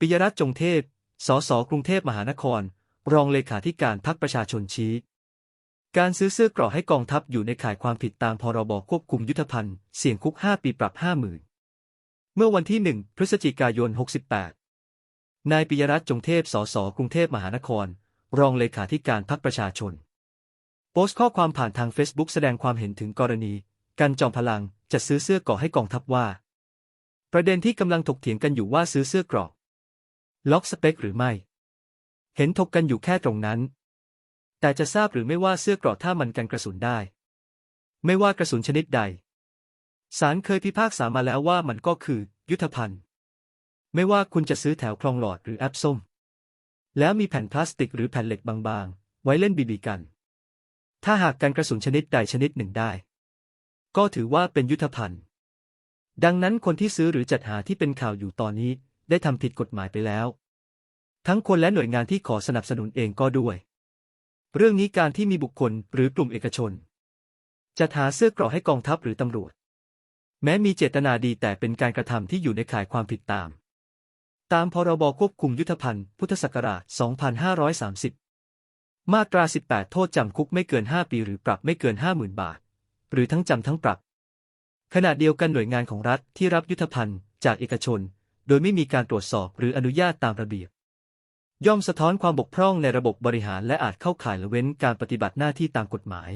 ปิยรัตน์จงเทพ สส กรุงเทพมหานคร รองเลขาธิการพักประชาชนชี้ การซื้อเสื้อกราะให้กองทัพอยู่ในข่ายความผิดตามพรบควบคุมยุทธภัณฑ์ เสี่ยงคุก 5 ปีปรับ 50,000เมื่อวันที่ 1 พฤศจิกายน 68 นายปิยรัตน์จงเทพ สส กรุงเทพมหานคร รองเลขาธิการพักประชาชน โพสต์ข้อความผ่านทาง Facebook แสดงความเห็นถึงกรณี การจอมพลังจะซื้อเสื้อกราะให้กองทัพว่า ประเด็นที่กำลังถกเถียงกันอยู่ว่าซื้อเสื้อกราะ ล็อกสเปคหรือไม่ เห็นถกกันอยู่แค่ตรงนั้น แต่จะทราบหรือไม่ว่าเสื้อกราะถ้ามันกันกระสุนได้ ไม่ว่ากระสุนชนิดใดศาลเคยพิพากษามาแล้วว่ามันก็คือ ยุทธภัณฑ์ ไม่ว่าคุณจะซื้อแถวคลองหลอดหรือแอปส้ม แล้วมีแผ่นพลาสติกหรือแผ่นเหล็กบางๆ ไว้เล่นบีบีกัน ถ้าหากกันกระสุนชนิดใดชนิดหนึ่งได้ ก็ถือว่าเป็นยุทธภัณฑ์ ดังนั้นคนที่ซื้อหรือจัดหาที่เป็นข่าวอยู่ตอนนี้ ได้ทำผิดกฎหมายไปแล้ว ทั้งคนและหน่วยงานที่ขอสนับสนุนเองก็ด้วย เรื่องนี้การที่มีบุคคลหรือกลุ่มเอกชน จะหาเสื้อกราะให้กองทัพหรือตำรวจ แม้มีเจตนาดีแต่เป็นการกระทำที่อยู่ในข่ายความผิดตาม ตามพรบควบคุมยุทธภัณฑ์ พุทธศักราช 2530 มาตรา 18 โทษจำคุกไม่เกิน 5 ปีหรือปรับไม่เกิน 50,000 บาท หรือทั้งจำทั้งปรับขณะเดียวกันหน่วยงานของรัฐที่รับยุทธภัณฑ์จากเอกชน โดยไม่มีการตรวจสอบหรืออนุญาตตามระเบียบ ย่อมสะท้อนความบกพร่องในระบบบริหารและอาจเข้าข่ายละเว้นการปฏิบัติหน้าที่ตามกฎหมาย